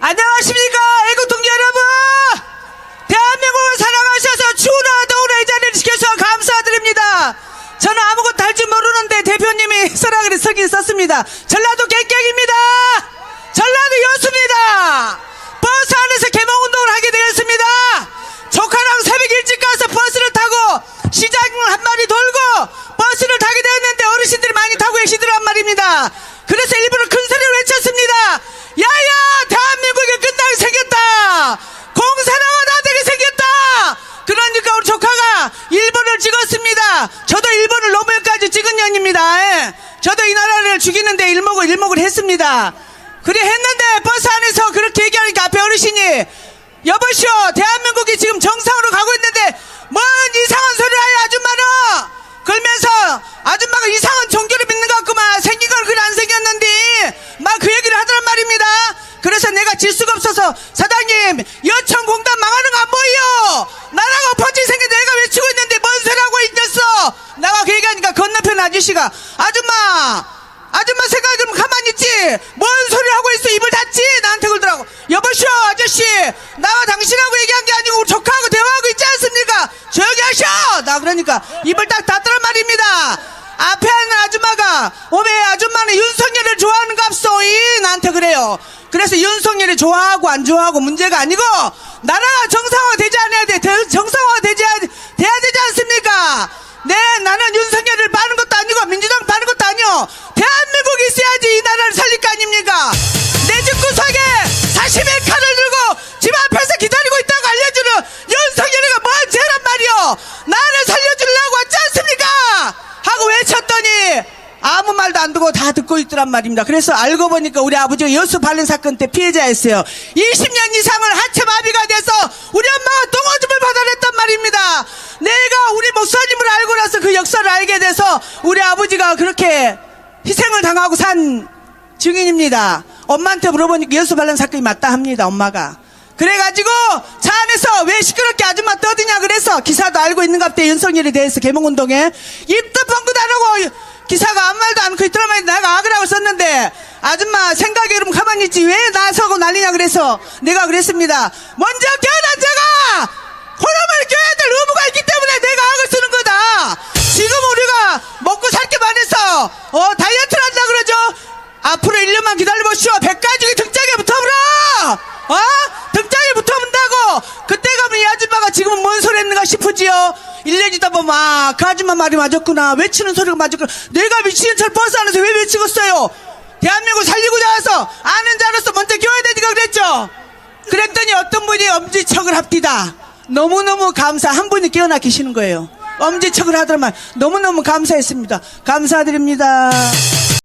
안녕하십니까 애국동지 여러분! 대한민국을 사랑하셔서 추우나 더우나 이 자리를 지켜서 감사드립니다. 저는 아무것도 할 줄 모르는데 대표님이 서라그래 서긴 썼습니다. 전라도 객객입니다. 전라도 여수입니다. 버스 안에서 개몽운동을 하게 되었습니다. 조카랑 새벽 일찍 가서 버스를 타고 시장을 한 마리 돌고 버스를 타게 되었는데 어르신들이 많이 타고 계시더란 말입니다. 그래서 일부러 큰 소리를 외쳤습니다 야야 대한민국이 끝나게 생겼다 공사랑은 안 되게 생겼다 그러니까 우리 조카가 일본을 찍었습니다 저도 일본을 노무현까지 찍은 년입니다 예. 저도 이 나라를 죽이는데 일목을 일목을 했습니다. 그래 했는데 버스 안에서 그렇게 얘기하니까 앞에 어르신이 여보시오 대한민국이 지금 정상으로 가고 있는데 뭔 이상한 소리를 하여 아줌마는? 그러면서 아줌마가 이상한 종교를 믿는 것 같구만. 생긴 건 그래 안 생겼는데. 막 그 얘기를 하더란 말입니다. 그래서 내가 질 수가 없어서 사장님 여천공단 망하는 거 안 보여. 나라가 엎어진 생겨 내가 외치고 있는데 뭔 소리 하고 있겠어? 나가 그 얘기하니까 건너편 아저씨가 아줌마 아줌마 생각이 그럼 가만히 있지. 뭔 소리 하고 있어. 입을 닫지. 나한테 그러더라고. 여보시오 아저씨. 나와 당신하고 얘기한 게 아니고 우리 조카하고 대화하고 있지 않습니까? 조용히 하셔 나 그러니까 입을 딱 닫더란 말입니다. 앞에 하는 아줌마가 오메 아줌마는 윤석열을 좋아하는 값소이. 나한테 그래요. 그래서 윤석열이 좋아하고 안 좋아하고 문제가 아니고 나라가 정상화 되지 않 안 듣고 다 듣고 있더란 말입니다. 그래서 알고 보니까 우리 아버지가 여수 발른 사건 때 피해자였어요. 20년 이상을 하체 마비가 돼서 우리 엄마가 똥오줌을 받아냈단 말입니다. 내가 우리 목사님을 알고 나서 그 역사를 알게 돼서 우리 아버지가 그렇게 희생을 당하고 산 증인입니다. 엄마한테 물어보니까 여수 발른 사건이 맞다 합니다. 엄마가. 그래가지고 차 안에서 왜 시끄럽게 아줌마 떠드냐 그래서 기사도 알고 있는 갑대 윤석열에 대해서 개몽운동에 입도 뻥긋 안 하고 기사가 아무 말도 있더란 말인데 내가 악을하고 썼는데 아줌마 생각에 그럼 가만히 있지. 왜 나서고 난리냐 그래서 내가 그랬습니다. 먼저 깨어난 자가 호남을 껴야 될 의무가 있기 때문에 내가 악을 쓰는 거다. 지금 우리가 먹고 살게 많아서 어 다이어트를 한다 그러죠? 앞으로 1년만 기다려보시오. 백가죽이 등짝에 붙어버려 어? 등짝에 붙어본다고 그때 가면 이 아줌마가 지금은 했는가 싶으지요? 1년 있다 보면 아, 그 아줌마 말이 맞았구나. 외치는 소리가 맞았구나. 내가 미치는 철 버스 안에서 왜 외치겠어요? 대한민국 살리고자 해서 아는 자로서 먼저 끼워야 되니까 그랬죠? 그랬더니 어떤 분이 엄지척을 합디다. 너무너무 감사 한 분이 깨어나 계시는 거예요. 엄지척을 하더만 너무너무 감사했습니다. 감사드립니다